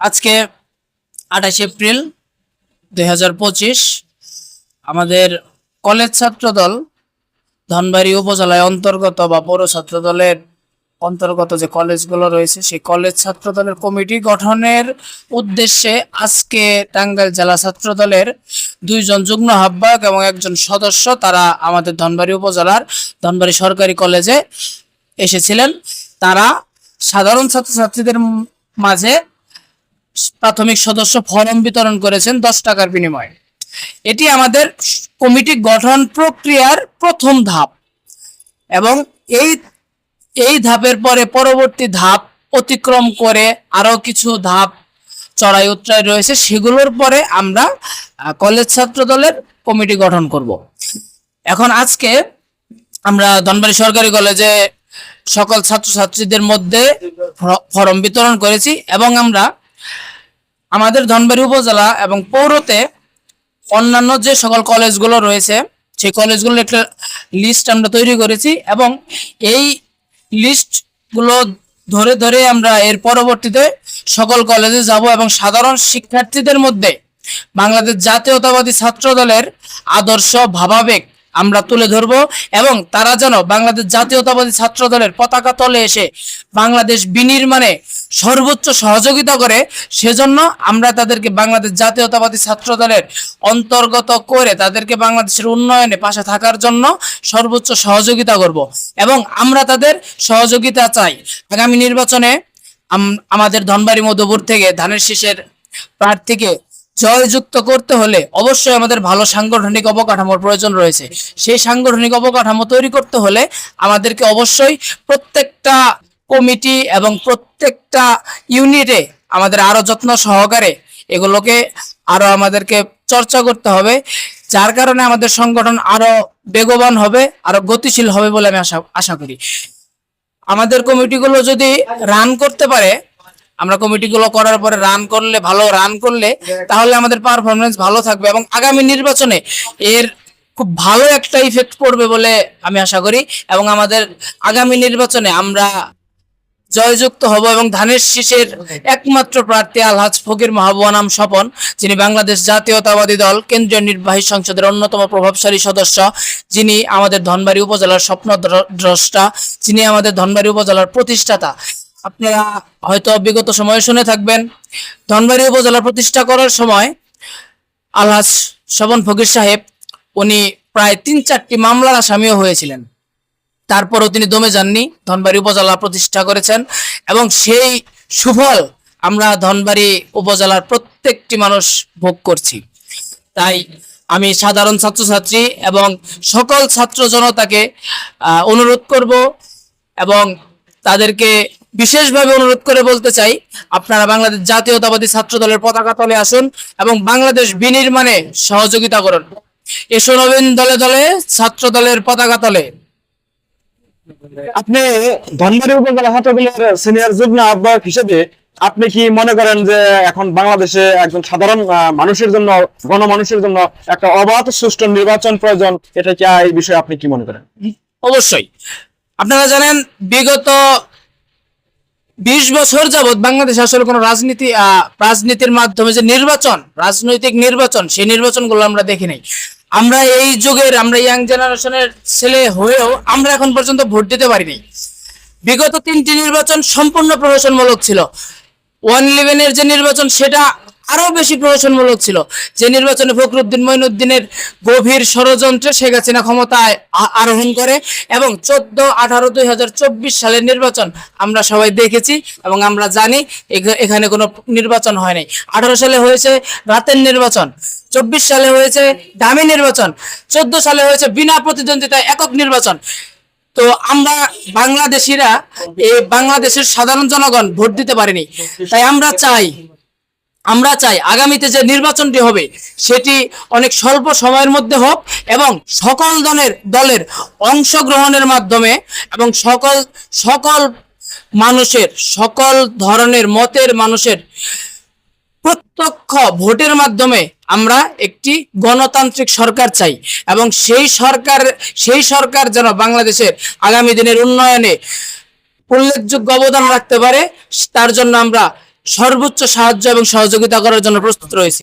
আজকে আঠাশ এপ্রিল দুই হাজার পঁচিশ, আমাদের কলেজ ছাত্র দল ধনবাড়ি উপজেলায় অন্তর্গত বা পৌর ছাত্র দলের অন্তর্গত যে কলেজগুলো রয়েছে, সেই কলেজ ছাত্র দলের কমিটি গঠনের উদ্দেশ্যে আজকে টাঙ্গাইল জেলা ছাত্র দলের দুইজন যুগ্ম আহ্বায়ক এবং একজন সদস্য তারা আমাদের ধনবাড়ি উপজেলার ধনবাড়ি সরকারি কলেজে এসেছিলেন। তারা সাধারণ ছাত্রছাত্রীদের মাঝে প্রাথমিক সদস্য ফরম বিতরণ করেছেন দশ টাকার বিনিময়ে। এটি আমাদের কমিটি গঠন প্রক্রিয়ার প্রথম ধাপ এবং এই এই ধাপের পরে পরবর্তী ধাপ অতিক্রম করে আরও কিছু ধাপ চড়াই উত্তরায় রয়েছে, সেগুলোর পরে আমরা কলেজ ছাত্র দলের কমিটি গঠন করব। এখন আজকে আমরা ধনবাড়ি সরকারি কলেজে সকল ছাত্রছাত্রীদের মধ্যে ফরম বিতরণ করেছি এবং আমরা আমাদের ধনবাড়ি উপজেলা এবং পৌরতে অন্যান্য যে সকল কলেজগুলো রয়েছে, সেই কলেজগুলোর একটা লিস্ট আমরা তৈরি করেছি এবং এই লিস্টগুলো ধরে ধরে আমরা এর পরবর্তীতে সকল কলেজে যাব এবং সাধারণ শিক্ষার্থীদের মধ্যে বাংলাদেশ জাতীয়তাবাদী ছাত্র দলের আদর্শ ভাবাবেগ আমরা তুলে ধরব এবং তারা যেন বাংলাদেশ জাতীয়তাবাদী ছাত্র দলের পতাকা তলে এসে বাংলাদেশ বিনির্মাণে সর্বোচ্চ সহযোগিতা করে, সেজন্য আমরা তাদেরকে বাংলাদেশ জাতীয়তাবাদী ছাত্র দলের অন্তর্গত করে তাদেরকে বাংলাদেশের উন্নয়নে পাশে থাকার জন্য সর্বোচ্চ সহযোগিতা করব। এবং আমরা তাদের সহযোগিতা চাই। আগামী নির্বাচনে আম- আমাদের ধনবাড়ি মধুপুর থেকে ধানের শীষের প্রার্থীকে জয়যুক্ত করতে হলে অবশ্যই আমাদের ভালো সাংগঠনিক অবকাঠামোর প্রয়োজন রয়েছে। সেই সাংগঠনিক অবকাঠামো তৈরি করতে হলে আমাদেরকে অবশ্যই প্রত্যেকটা কমিটি এবং প্রত্যেকটা ইউনিটে আমাদের আরও যত্ন সহকারে এগুলোকে আরও আমাদেরকে চর্চা করতে হবে, যার কারণে আমাদের সংগঠন আরও বেগবান হবে, আরও গতিশীল হবে বলে আমি আশা আশা করি। আমাদের কমিটিগুলো যদি রান করতে পারে আমরা কমিটিগুলো করার পরে রান করলে ভালো রান করলে তাহলে আমাদের পারফরমেন্স ভালো থাকবে এবং আগামী নির্বাচনে এর খুব ভালো একটা ইফেক্ট পড়বে বলে আমি আশা করি এবং আমাদের আগামী নির্বাচনে আমরা জয়যুক্ত হব এবং ধানের শীষের একমাত্র প্রার্থী আলহাজ ফকির মাহবুবানাম স্বপন যিনি বাংলাদেশ জাতীয়তাবাদী দল কেন্দ্রীয় নির্বাহী সংসদের অন্যতম প্রভাবশালী সদস্য যিনি আমাদের ধনবাড়ি উপজেলার স্বপ্ন দ্র- দ্রষ্টা যিনি আমাদের ধনবাড়ি উপজেলার প্রতিষ্ঠাতা। আপনারা হয়তো বিগত সময়ে শুনে থাকবেন, ধনবাড়ি উপজেলা প্রতিষ্ঠা করার সময় আলহাজ স্বপন ফকির সাহেব, উনি প্রায় তিন চারটি মামলার আসামিও হয়েছিলেন। তারপরও তিনি দমে যাননি, ধনবাড়ি উপজেলা প্রতিষ্ঠা করেছেন এবং সেই সুফল আমরা ধনবাড়ি উপজেলার প্রত্যেকটি মানুষ ভোগ করছি। তাই আমি সাধারণ ছাত্রছাত্রী এবং সকল ছাত্র জনতাকে অনুরোধ করব এবং তাদেরকে বিশেষভাবে অনুরোধ করে বলতে চাই আপনারা বাংলাদেশ জাতীয়তাবাদী ছাত্র দলের পতাকা তলে আসুন এবং বাংলাদেশ বিনির্মাণে সহযোগিতা করুন। এসো নবীন দলে দলে ছাত্র দলের পতাকা তলে। আপনি ধনবাড়ি উপজেলা ছাত্রদলের সিনিয়র যুগ্ম আহ্বায়ক হিসেবে আপনি কি মনে করেন যে এখন বাংলাদেশে একজন সাধারণ মানুষের জন্য গণমানুষের জন্য একটা অবাধ সুষ্ঠু নির্বাচন প্রয়োজন? এটা কি এই বিষয়ে আপনি কি মনে করেন? অবশ্যই। আপনারা জানেন বিগত বিশ বছর যাবৎ বাংলাদেশ আসলে কোনো রাজনীতি রাজনীতির মাধ্যমে যে নির্বাচন, রাজনৈতিক নির্বাচন, সেই নির্বাচনগুলো আমরা দেখি নাই। আমরা এই যুগের, আমরা ইয়াং জেনারেশনের ছেলে হয়েও আমরা এখন পর্যন্ত ভোট দিতে পারিনি। বিগত তিনটি নির্বাচন সম্পূর্ণ প্রহসনমূলক ছিল। ওয়ান ইলেভেনের যে নির্বাচন, সেটা আরও বেশি প্রহসনমূলক ছিল। যে নির্বাচনে ফখরুদ্দিন মঈনুদ্দিনের গভীর ষড়যন্ত্রে শেখ হাসিনা ক্ষমতায় আরোহণ করে এবং চোদ্দ আঠারো দুই সালের নির্বাচন আমরা সবাই দেখেছি এবং আমরা জানি এখ- এখানে কোনো নির্বাচন হয় নাই আঠারো সালে হয়েছে রাতের নির্বাচন, চব্বিশ সালে হয়েছে দামি নির্বাচন, চোদ্দ সালে হয়েছে বিনা প্রতিদ্বন্দ্বিতায় একক নির্বাচন। তো আমরা বাংলাদেশিরা এই বাংলাদেশের সাধারণ জনগণ ভোট দিতে পারেনি। তাই আমরা চাই আমরা চাই আগামীতে যে নির্বাচনটি হবে, সেটি অনেক স্বল্প সময়ের মধ্যে হোক এবং সকল দলের দলের অংশগ্রহণের মাধ্যমে এবং সকল সকল মানুষের, সকল ধরনের মতের মানুষের প্রত্যক্ষ ভোটের মাধ্যমে আমরা একটি গণতান্ত্রিক সরকার চাই এবং সেই সরকার সেই সরকার যেন বাংলাদেশের আগামী দিনের উন্নয়নে উল্লেখযোগ্য অবদান রাখতে পারে, তার জন্য আমরা সর্বোচ্চ সাহায্য এবং সহযোগিতা করার জন্য প্রস্তুত রয়েছি।